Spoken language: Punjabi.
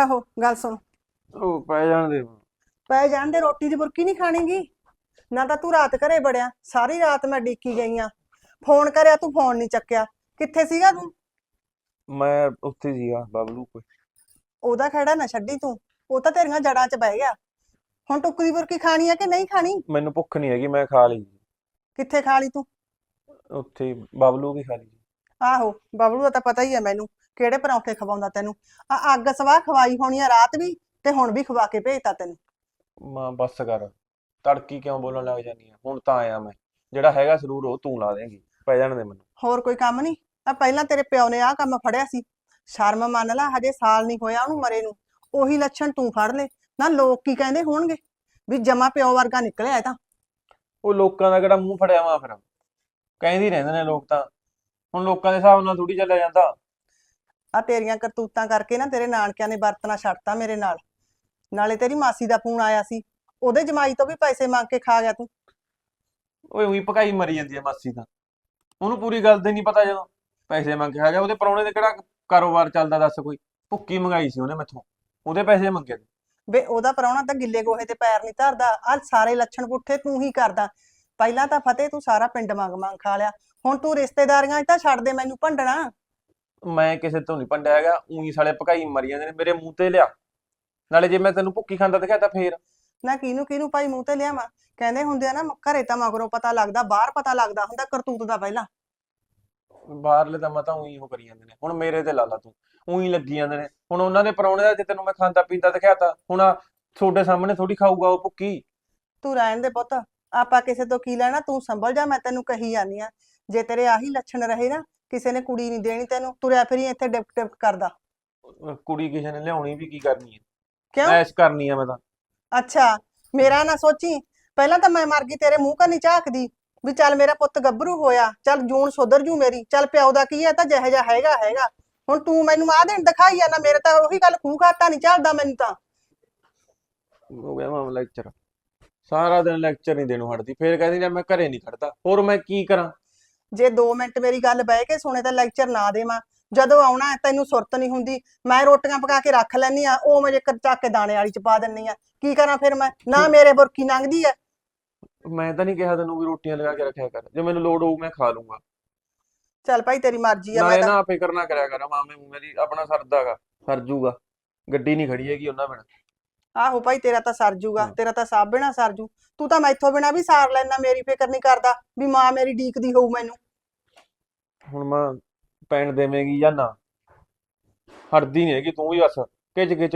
ਆਹੋ ਗੱਲ ਸੁਣ। ਉਹ ਪੈ ਜਾਣ ਦੇ। ਪੈ ਜਾਣ ਦੇ ਰੋਟੀ ਦੀ ਬੁਰਕੀ ਨਹੀਂ ਖਾਣੀਗੀ। ਨਾ ਤਾਂ ਤੂੰ ਰਾਤ ਘਰੇ ਬੜਿਆ ਸਾਰੀ ਰਾਤ ਮੈਂ ਡੀਕੀ ਗਈ ਆ। ਫੋਨ ਕਰਿਆ ਤੂੰ ਫੋਨ ਨਹੀਂ ਚੱਕਿਆ। ਕਿੱਥੇ ਸੀਗਾ ਤੂੰ? ਮੈਂ ਉੱਥੇ ਸੀਗਾ ਬਬਲੂ ਕੋਲ। ਉਹਦਾ ਖੜਾ ਨਾ ਛੱਡੀ ਤੂੰ। ਉਹ ਤਾਂ ਤੇਰੀਆਂ ਜੜਾਂ 'ਚ ਬਹਿ ਗਿਆ। ਹੁਣ ਟੁੱਕ ਦੀ ਬੁਰਕੀ ਖਾਣੀ ਆ ਕਿ ਨਹੀਂ ਖਾਣੀ? ਮੈਨੂੰ ਭੁੱਖ ਨਹੀਂ ਹੈਗੀ ਮੈਂ ਖਾ ਲਈ। ਕਿੱਥੇ ਖਾ ਲਈ ਤੂੰ? ਉੱਥੇ ਬਬਲੂ ਵੀ ਖਾ ਲਈ। ਆਹੋ ਬਬਲੂ ਦਾ ਤਾਂ ਪਤਾ ਹੀ ਹੈ ਮੈਨੂੰ। ਕਿਹੜੇ ਪਰੌਂਠੇ ਖਵਾਉਂਦਾ ਤੈਨੂੰ? ਆ ਅੱਗ ਸਵਾਹ ਖਵਾਈ ਹੋਣੀ ਆ ਰਾਤ ਵੀ ਤੇ ਹੁਣ ਵੀ ਖਵਾ ਕੇ ਭੇਜਤਾ ਤੈਨੂੰ। ਮਾਂ ਬੱਸ ਕਰ। ਤੜਕੀ ਕਿਉਂ ਬੋਲਣ ਲੱਗ ਜਾਂਦੀ ਆ? ਹੁਣ ਤਾਂ ਆਇਆ ਮੈਂ। ਜਿਹੜਾ ਹੈਗਾ ਸਰੂਰ ਉਹ ਤੂੰ ਲਾ ਦੇਂਗੀ। ਪੈ ਜਾਣ ਦੇ ਮੈਨੂੰ। ਹੋਰ ਕੋਈ ਕੰਮ ਨਹੀਂ ਆ ਪਹਿਲਾਂ ਤੇਰੇ ਪਿਓ ਨੇ ਆਹ ਕੰਮ ਫੜਿਆ ਸੀ। ਸ਼ਰਮ ਮੰਨ ਲੈ ਹਜੇ ਸਾਲ ਨਹੀਂ ਹੋਇਆ ਉਹਨੂੰ ਮਰੇ ਨੂੰ। ਉਹੀ ਲੱਛਣ ਤੂੰ ਫੜ ਲੈ ਨਾ ਲੋਕ ਕੀ ਕਹਿੰਦੇ ਹੋਣਗੇ? ਵੀ ਜਮਾ ਪਿਓ ਵਰਗਾ ਨਿਕਲਿਆ ਇਹ ਤਾਂ। ਉਹ ਲੋਕਾਂ ਦਾ ਕਿਹੜਾ ਮੂੰਹ ਫੜਿਆ ਵਾ ਫਿਰ? ਕਹਿੰਦੀ ਰਹਿੰਦੇ ਨੇ ਲੋਕ ਤਾਂ। ਹੁਣ ਲੋਕਾਂ ਦੇ ਹਿਸਾਬ ਨਾਲ ਥੋੜੀ ਚੱਲਿਆ ਜਾਂਦਾ। ਆ ਤੇਰੀਆਂ ਕਰਤੂਤਾਂ ਕਰਕੇ ਨਾ ਤੇਰੇ ਨਾਨਕਿਆਂ ਨੇ ਵਰਤਣਾ ਛੱਡਤਾ ਮੇਰੇ ਨਾਲ। ਨਾਲੇ ਤੇਰੀ ਮਾਸੀ ਦਾ ਫੋਨ ਆਇਆ ਸੀ। ਉਹਦੇ ਜਮਾਈ ਤੋਂ ਵੀ ਪੈਸੇ ਮੰਗ ਕੇ ਖਾ ਗਿਆ ਤੂੰ। ਓਏ ਉਹੀ ਪਕਾਈ ਮਰੀ ਜਾਂਦੀ ਆ ਮਾਸੀ ਤਾਂ। ਉਹਨੂੰ ਪੂਰੀ ਗੱਲ ਦਾ ਨਹੀਂ ਪਤਾ ਜਦੋਂ ਪੈਸੇ ਮੰਗ ਕੇ ਆ ਗਿਆ। ਉਹਦੇ ਪਰੌਣੇ ਦੇ ਕਿਹੜਾ ਕਾਰੋਬਾਰ ਚੱਲਦਾ ਦੱਸ ਕੋਈ? ਭੁੱਕੀ ਮੰਗਾਈ ਸੀ ਉਹਨੇ ਮੈਥੋਂ। ਉਹਦੇ ਪੈਸੇ ਮੰਗੇ ਵੇ ਉਹਦਾ ਪ੍ਰਾਹੁਣਾ ਤਾਂ ਗਿੱਲੇ ਗੋਹੇ ਤੇ ਪੈਰ ਨਹੀਂ ਧਰਦਾ। ਆ ਸਾਰੇ ਲੱਛਣ ਪੁੱਠੇ ਤੂੰ ਹੀ ਕਰਦਾ। ਪਹਿਲਾਂ ਤਾਂ ਫਤਿਹ ਤੂੰ ਸਾਰਾ ਪਿੰਡ ਮੰਗ ਮੰਗ ਖਾ ਲਿਆ। ਹੁਣ ਤੂੰ ਰਿਸ਼ਤੇਦਾਰੀਆਂ 'ਚ ਤਾਂ ਛੱਡ ਦੇ। ਮੈਨੂੰ ਭੰਡਣਾ। ਮੈਂ ਕਿਸੇ ਤੋਂ ਨਹੀਂ ਪੰਡਿਆ ਹੈਗਾ ਉਹੀ ਸਾਲੇ ਪਕਾਈ ਮਰੀ ਜਾਂਦੇ ਨੇ ਮੇਰੇ ਮੂੰਹ ਤੇ ਲਿਆ। ਨਾਲੇ ਜੇ ਮੈਂ ਤੈਨੂੰ ਭੁੱਕੀ ਖਾਂਦਾ ਦਿਖਾਇਆ ਤਾਂ ਫੇਰ। ਨਾ ਕਿਹਨੂੰ ਕਿਹਨੂੰ ਭਾਈ ਮੂੰਹ ਤੇ ਲਿਆਵਾਂ? ਕਹਿੰਦੇ ਹੁੰਦੇ ਆ ਨਾ ਘਰੇ ਤਾਂ ਮਗਰੋਂ ਪਤਾ ਲੱਗਦਾ ਬਾਹਰ ਪਤਾ ਲੱਗਦਾ ਹੁੰਦਾ ਕਰਤੂਤ ਦਾ ਪਹਿਲਾਂ। ਬਾਹਰਲੇ ਤਾਂ ਮਤਾਂ ਉਹੀ ਉਹ ਕਰੀ ਜਾਂਦੇ ਨੇ। ਹੁਣ ਮੇਰੇ ਤੇ ਲਾ ਲਾ ਤੂੰ। ਉਹੀ ਲੱਗੀ ਜਾਂਦੇ ਨੇ। ਹੁਣ ਉਹਨਾਂ ਦੇ ਪਰੌਣੇ ਦਾ ਜੇ ਤੈਨੂੰ ਮੈਂ ਖਾਂਦਾ ਪੀਂਦਾ ਦਿਖਾਇਆ ਹੁਣ ਆਹ ਤੁਹਾਡੇ ਸਾਹਮਣੇ ਥੋੜੀ ਖਾਊਗਾ ਉਹ ਭੁੱਕੀ। ਤੂੰ ਰਹਿਣ ਦੇ ਪੁੱਤ। ਆਪਾਂ ਕਿਸੇ ਤੋਂ ਕੀ ਲੈਣਾ? ਤੂੰ ਸੰਭਲ ਜਾ ਮੈਂ ਤੈਨੂੰ ਕਹੀ ਜਾਂਦੀ ਆ ਜੇ ਤੇਰੇ ਆਹੀ ਲੱਛਣ ਰਹੇ ਨਾ ਕਿਸੇ ਨੇ ਕੁੜੀ ਨਹੀਂ ਦੇਣੀ ਤੈਨੂੰ ਤੁਰਿਆ ਫਿਰੀ ਇੱਥੇ ਡਿਪਟ ਡਿਪਟ ਕਰਦਾ। ਅਹ ਕੁੜੀ ਕਿਸੇ ਨੇ ਲਿਆਉਣੀ ਵੀ ਕੀ ਕਰਨੀ ਹੈ? ਕਿਉਂ? ਐਸ਼ ਕਰਨੀ ਆ ਮੈਂ ਤਾਂ। ਅੱਛਾ ਮੇਰਾ ਨਾ ਸੋਚੀ ਪਹਿਲਾਂ ਤਾਂ ਮੈਂ ਮਰ ਗਈ ਤੇਰੇ ਮੂੰਹ ਕੰਨੀ ਝਾਕਦੀ ਵੀ ਚੱਲ ਮੇਰਾ ਪੁੱਤ ਗੱਭਰੂ ਹੋਇਆ ਚੱਲ ਜੂਨ ਸੁਧਰ ਜੂ ਮੇਰੀ ਚੱਲ ਪਿਓ ਦਾ ਕੀ ਹੈ ਤਾਂ ਜਿਹੋ ਜਿਹਾ ਹੈਗਾ ਹੈਗਾ। ਹੁਣ ਤੂੰ ਮੈਨੂੰ ਆਹ ਦਿਨ ਦਿਖਾਈ ਆ ਨਾ ਮੇਰੇ ਤਾਂ ਉਹੀ ਗੱਲ ਖੂਹ ਖਾਤਾ ਨਹੀਂ ਚੱਲਦਾ ਮੈਨੂੰ ਤਾਂ। ਹੋ ਗਿਆ ਮਾਮਲਾ ਲੈਕਚਰ ਸਾਰਾ ਦਿਨ ਲੈਕਚਰ ਨਹੀਂ ਦੇਣੋਂ ਹਟਦੀ ਫੇਰ ਕਹਿੰਦੀ ਨਾ ਮੈਂ ਘਰੇ ਨਹੀਂ ਖੜਦਾ ਹੋਰ ਮੈਂ ਕੀ ਕਰਾਂ? ਜੇ 2 ਮਿੰਟ ਮੇਰੀ ਗੱਲ ਬਹਿ ਕੇ ਸੁਣੇ ਤਾਂ ਲੈਕਚਰ ਨਾ ਦੇਵਾਂ। ਜਦੋਂ ਆਉਣਾ ਹੈ, ਤੈਨੂੰ ਸੁਰਤ ਨਹੀਂ ਹੁੰਦੀ। ਮੈਂ ਰੋਟੀਆਂ ਪਕਾ ਕੇ ਰੱਖ ਲੈਣੀ ਆ ਉਹ ਮੈਂ ਜੇਕਰ ਚੱਕ ਕੇ ਦਾਣੇ ਵਾਲੀ ਚ ਪਾ ਦਿੰਨੀ ਆ ਕੀ ਕਰਾਂ ਫਿਰ ਮੈਂ? ਨਾ ਮੇਰੇ ਬੁਰਕੀ ਲੰਘਦੀ ਆ ਮੈਂ ਤਾਂ ਨਹੀਂ ਕਿਹਾ ਤੈਨੂੰ ਵੀ ਰੋਟੀਆਂ ਲਗਾ ਕੇ ਰੱਖਿਆ ਕਰ। ਜੇ ਮੈਨੂੰ ਲੋੜ ਹੋਊ ਮੈਂ ਖਾ ਲੂੰਗਾ। ਚੱਲ ਭਾਈ ਤੇਰੀ ਮਰਜ਼ੀ ਆ ਮੈਂ ਤਾਂ ਨਾ ਫਿਕਰ ਨਾ ਕਰਿਆ ਕਰ। ਮਾਮੇ ਮੇਰੀ ਆਪਣਾ ਸਰਦਾਗਾ ਸਰ ਜੂਗਾ। ਗੱਡੀ ਨਹੀਂ ਖੜੀ ਹੈਗੀ ਉਹਨਾਂ ਬਿਨਾਂ। ਆਹੋ ਭਾਈ ਤੇਰਾ ਤਾਂ ਸਰ ਜੂਗਾ। ਤੇਰਾ ਤਾਂ ਸਭ ਬਿਨਾ ਸਰ ਜੂ। ਤੂੰ ਤਾਂ ਮੈਥੋਂ ਬਿਨਾ ਵੀ ਸਾਰ ਲੈਣਾ ਮੇਰੀ ਫਿਕਰ ਨਹੀਂ ਕਰਦਾ ਵੀ ਮਾਂ ਮੇਰੀ ਡੀਕਦੀ ਹੋਊ ਮੈਨੂੰ। ਹੁਣ ਮੈਂ ਪੈਣ ਦੇਵੇਂਗੀ ਜਾਂ ਨਾ। ਹਟਦੀ ਨਹੀਂ ਹੈਗੀ ਤੂੰ ਵੀ ਬਸ ਕਿਚ ਕਿਚ